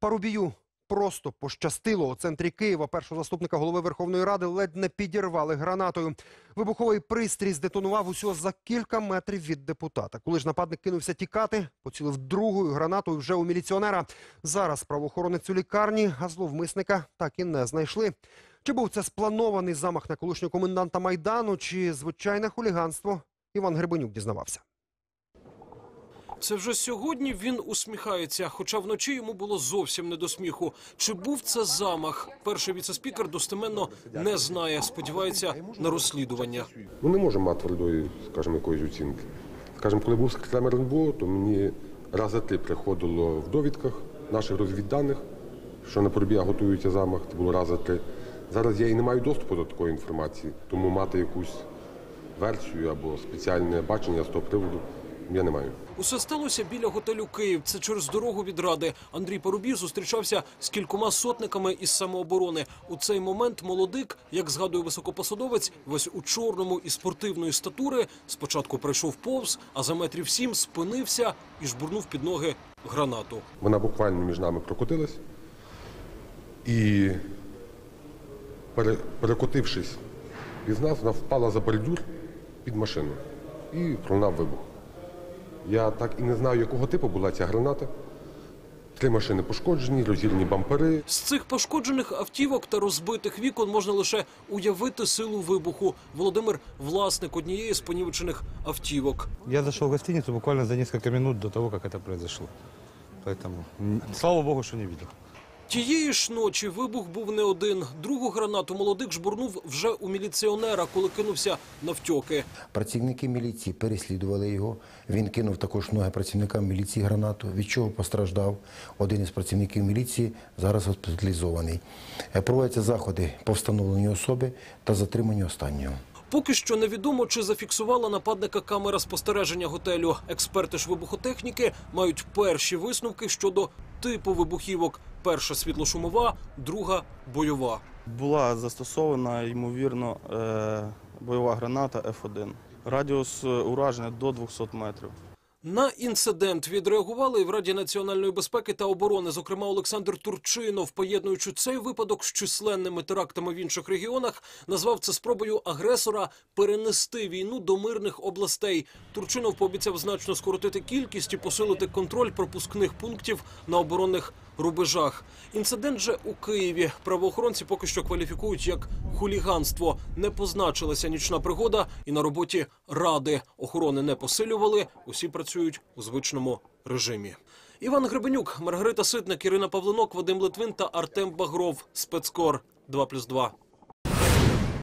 Парубію просто пощастило. У центрі Києва першого заступника голови Верховної Ради ледь не підірвали гранатою. Вибуховий пристрій здетонував усього за кілька метрів від депутата. Коли ж нападник кинувся тікати, поцілив другою гранатою вже у міліціонера. Зараз правоохоронець у лікарні, а зловмисника так і не знайшли. Чи був це спланований замах на колишнього коменданта Майдану, чи звичайне хуліганство? Іван Гребенюк дізнавався. Це вже сьогодні він усміхається, хоча вночі йому було зовсім не до сміху. Чи був це замах? Перший віцеспікер достеменно не знає. Сподівається на розслідування. Ну не можемо мати твердої, скажімо, якоїсь оцінки. Скажімо, коли був секретарем РНБО, то мені рази три приходило в довідках наших розвідданих, що на Порубія готується замах, це було рази три. Зараз я і не маю доступу до такої інформації, тому мати якусь версію або спеціальне бачення з того приводу я не маю. Усе сталося біля готелю Київ. Це через дорогу від ради. Андрій Парубій зустрічався з кількома сотниками із самооборони. У цей момент молодик, як згадує високопосадовець, весь у чорному і спортивної статури, спочатку пройшов повз, а за метрів сім спинився і жбурнув під ноги гранату. Вона буквально між нами прокотилась і, пере- перекотившись від нас, вона впала за бордюр під машину і пролунав вибух. Я так і не знаю, якого типу була ця граната. Три машини пошкоджені, розірні бампери. З цих пошкоджених автівок та розбитих вікон можна лише уявити силу вибуху. Володимир власник однієї з понівечених автівок. Я зайшов в гостиницю буквально за кілька хвилин до того, як це произошло. Тому, слава богу, що не видел. Тієї ж ночі вибух був не один. Другу гранату молодик жбурнув вже у міліціонера, коли кинувся навтьоки. Працівники міліції переслідували його. Він кинув також ноги працівникам міліції гранату, від чого постраждав. Один із працівників міліції зараз госпіталізований. Е, Проводяться заходи по встановленню особи та затриманню останнього. Поки що невідомо, чи зафіксувала нападника камера спостереження готелю. Експерти ж вибухотехніки мають перші висновки щодо типу вибухівок: перша світлошумова, друга бойова. Була застосована, ймовірно, е, бойова граната F1. Радіус е, ураження до 200 метрів. На інцидент відреагували і в Раді національної безпеки та оборони. Зокрема, Олександр Турчинов, поєднуючи цей випадок з численними терактами в інших регіонах, назвав це спробою агресора перенести війну до мирних областей. Турчинов пообіцяв значно скоротити кількість і посилити контроль пропускних пунктів на оборонних рубежах. Інцидент же у Києві правоохоронці поки що кваліфікують як хуліганство. Не позначилася нічна пригода, і на роботі ради охорони не посилювали. Усі працюють у звичному режимі. Іван Гребенюк, Маргарита Ситник, Ірина Павлинок, Вадим Литвин та Артем Багров. Спецкор 2+,2.